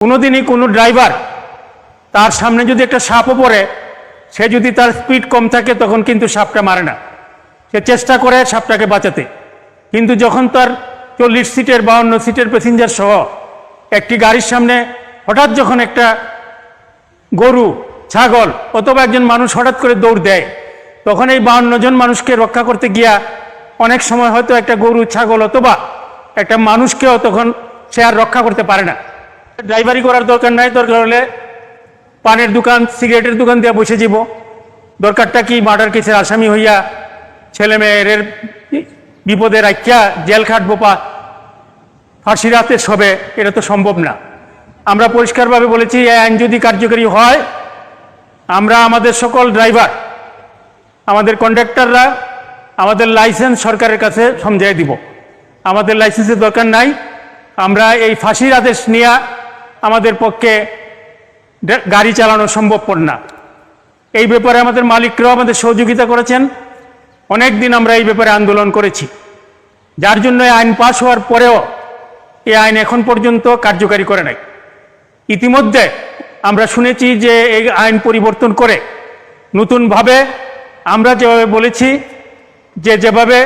কোনোদিনই কোনো ড্রাইভার তার সামনে যদি একটা সাপও পড়ে, সে যদি তার স্পিড কম থাকে তখন কিন্তু সাপটা মারে না। সে চেষ্টা করে সাপটাকে বাঁচাতে। কিন্তু যখন তার চল্লিশ সিটের বাউন্ন সিটের প্যাসেঞ্জার সহ একটি গাড়ির সামনে হঠাৎ যখন একটা গরু, ছাগল অথবা একজন মানুষ হঠাৎ করে দৌড় দেয়, তখন এই বাউন্ন জন মানুষকে রক্ষা করতে গিয়া অনেক সময় হয়তো একটা গরু, ছাগল অথবা একটা মানুষকেও তখন সে আর রক্ষা করতে পারে না। ড্রাইভারি করার দরকার নাই, দরকার হলে পানের দোকান সিগারেটের দোকান দিয়ে বসে যাব। দরকারটা কি মার্ডার কেসের আসামি হইয়া ছেলে মেয়ের বিপদে রাখিয়া জেল খাটবো পা, ফাঁসি রাতে সবে এটা তো সম্ভব না। আমরা পরিষ্কারভাবে বলেছি, এই আইন যদি কার্যকরী হয়, আমরা আমাদের সকল ড্রাইভার আমাদের কন্ডাক্টররা আমাদের লাইসেন্স সরকারের কাছে সমঝাই দিব। আমাদের লাইসেন্সের দরকার নাই। আমরা এই ফাঁসির আদেশ নিয়ে আমাদের পক্ষে গাড়ি চালানো সম্ভবপর না। এই ব্যাপারে আমাদের মালিকরাও আমাদের সহযোগিতা করেছেন। অনেক দিন আমরা এই ব্যাপারে আন্দোলন করেছি। যার জন্য এই আইন পাশ হওয়ার পরেও এই আইন এখন পর্যন্ত কার্যকারী করে নাই। ইতিমধ্যে আমরা শুনেছি যে এই আইন পরিবর্তন করে নতুনভাবে আমরা যেভাবে বলেছি যে যেভাবে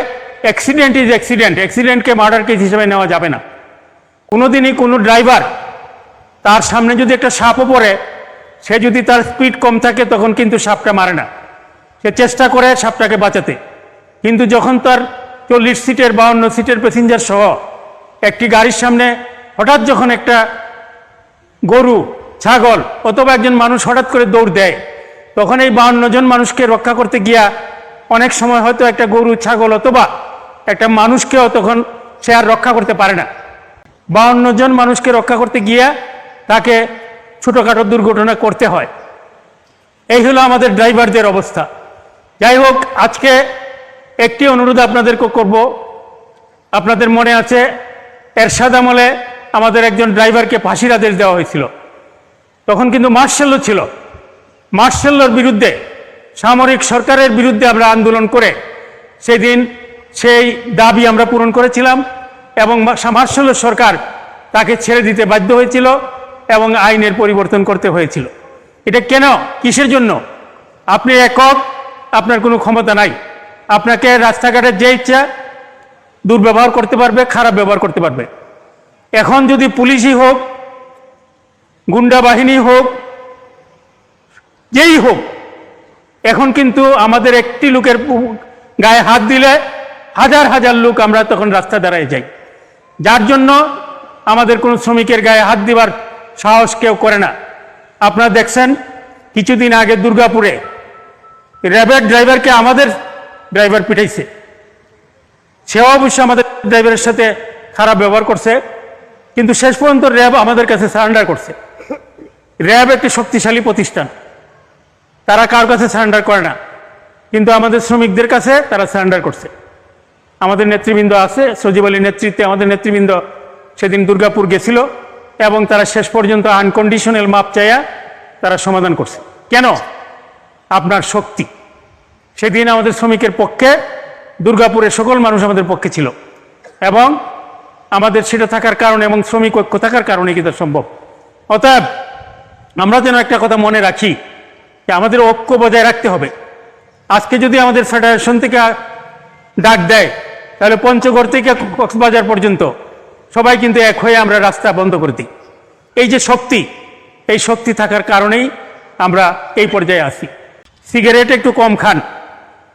অ্যাক্সিডেন্ট ইজ অ্যাক্সিডেন্ট অ্যাক্সিডেন্টকে মার্ডার কেস হিসেবে নেওয়া যাবে না। কোনোদিনই কোনো ড্রাইভার তার সামনে যদি একটা সাপও পড়ে, সে যদি তার স্পিড কম থাকে, তখন কিন্তু সাপটা মারে না। সে চেষ্টা করে সাপটাকে বাঁচাতে। কিন্তু যখন তার চল্লিশ সিটের বাউন্ন সিটের প্যাসেঞ্জার সহ একটি গাড়ির সামনে হঠাৎ যখন একটা গরু, ছাগল অথবা একজন মানুষ হঠাৎ করে দৌড় দেয়, তখন এই বাউন্ন জন মানুষকে রক্ষা করতে গিয়া অনেক সময় হয়তো একটা গরু, ছাগল অথবা একটা মানুষকেও তখন সে আর রক্ষা করতে পারে না। বাউন্ন জন মানুষকে রক্ষা করতে গিয়া তাকে ছোটোখাটো দুর্ঘটনা করতে হয়। এই হলো আমাদের ড্রাইভারদের অবস্থা। যাই হোক, আজকে একটি অনুরোধ আপনাদেরকে করব। আপনাদের মনে আছে, এরশাদ আমলে আমাদের একজন ড্রাইভারকে ফাঁসির আদেশ দেওয়া হয়েছিল। তখন কিন্তু মার্শাল্লো ছিল। মার্শাল্লোর বিরুদ্ধে, সামরিক সরকারের বিরুদ্ধে আমরা আন্দোলন করে সেদিন সেই দাবি আমরা পূরণ করেছিলাম এবং মার্শাল্লো সরকার তাকে ছেড়ে দিতে বাধ্য হয়েছিল। এবং আইনের পরিবর্তন করতে হয়েছিল। এটা কেন? কিসের জন্য? আপনি একক, আপনার কোনো ক্ষমতা নাই। আপনাকে রাস্তাঘাটে যে ইচ্ছা দুর্ব্যবহার করতে পারবে, খারাপ ব্যবহার করতে পারবে। এখন যদি পুলিশই হোক, গুন্ডা বাহিনী হোক, যেই হোক, এখন কিন্তু আমাদের একটি লোকের গায়ে হাত দিলে হাজার হাজার লোক আমরা তখন রাস্তা দাঁড়ায় যাই। যার জন্য আমাদের কোনো শ্রমিকের গায়ে হাত দিবার সাহস কেউ করে না। আপনারা দেখছেন, কিছুদিন আগে দুর্গাপুরে র্যাবের ড্রাইভারকে আমাদের ড্রাইভার পিঠাইছে সেও অবশ্য আমাদের ড্রাইভারের সাথে খারাপ ব্যবহার করছে, কিন্তু শেষ পর্যন্ত র্যাব আমাদের কাছে সারেন্ডার করছে। র্যাব একটি শক্তিশালী প্রতিষ্ঠান। তারা কার কাছে সারেন্ডার করে না, কিন্তু আমাদের শ্রমিকদের কাছে তারা সারেন্ডার করছে। আমাদের নেতৃবৃন্দ আছে, সজিব আলীর নেতৃত্বে আমাদের নেতৃবৃন্দ সেদিন দুর্গাপুর গেছিল। এবং তারা শেষ পর্যন্ত আনকন্ডিশনাল মাপ চাইয়া তারা সমাধান করছে। কেন? আপনার শক্তি। সেদিন আমাদের শ্রমিকের পক্ষে দুর্গাপুরের সকল মানুষ আমাদের পক্ষে ছিল এবং আমাদের সেটা থাকার কারণে এবং শ্রমিক ঐক্য থাকার কারণে কিন্তু সম্ভব? অতএব আমরা যেন একটা কথা মনে রাখি যে আমাদের ঐক্য বজায় রাখতে হবে। আজকে যদি আমাদের ফেডারেশন থেকে ডাক দেয়, তাহলে পঞ্চগড় থেকে কক্সবাজার পর্যন্ত সবাই কিন্তু এক হয়ে আমরা রাস্তা বন্ধ করে দিই। এই যে শক্তি, এই শক্তি থাকার কারণেই আমরা এই পর্যায়ে আসি। সিগারেট একটু কম খান,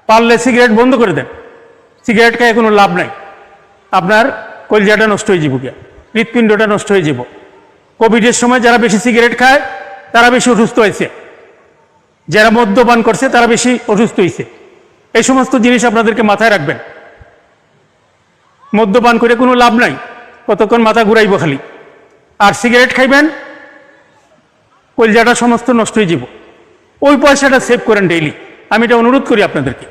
পারলে সিগারেট বন্ধ করে দেন। সিগারেট খায় কোনো লাভ নাই। আপনার কলজাটা নষ্ট হয়ে যাব গিয়া, হৃৎপিণ্ডটা নষ্ট হয়ে যাব। কোভিডের সময় যারা বেশি সিগারেট খায়, তারা বেশি অসুস্থ হয়েছে। যারা মদ্যপান করছে, তারা বেশি অসুস্থ হয়েছে। এই সমস্ত জিনিস আপনাদেরকে মাথায় রাখবেন। মদ্যপান করে কোনো লাভ নাই। কতক্ষণ মাথা ঘুরাইব খালি? আর সিগারেট খাইবেন? কলজাটা সমস্ত নষ্ট হয়ে যাব ওই পয়সাটা সেভ করেন ডেইলি আমি এটা অনুরোধ করি আপনাদেরকে।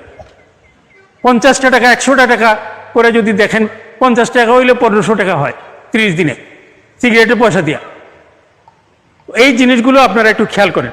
পঞ্চাশটা টাকা, একশোটা টাকা করে যদি দেখেন, পঞ্চাশ টাকা হইলে পনেরোশো টাকা হয়, তিরিশ দিনে। সিগারেটের পয়সা দিয়া। এই জিনিসগুলো আপনারা একটু খেয়াল করেন।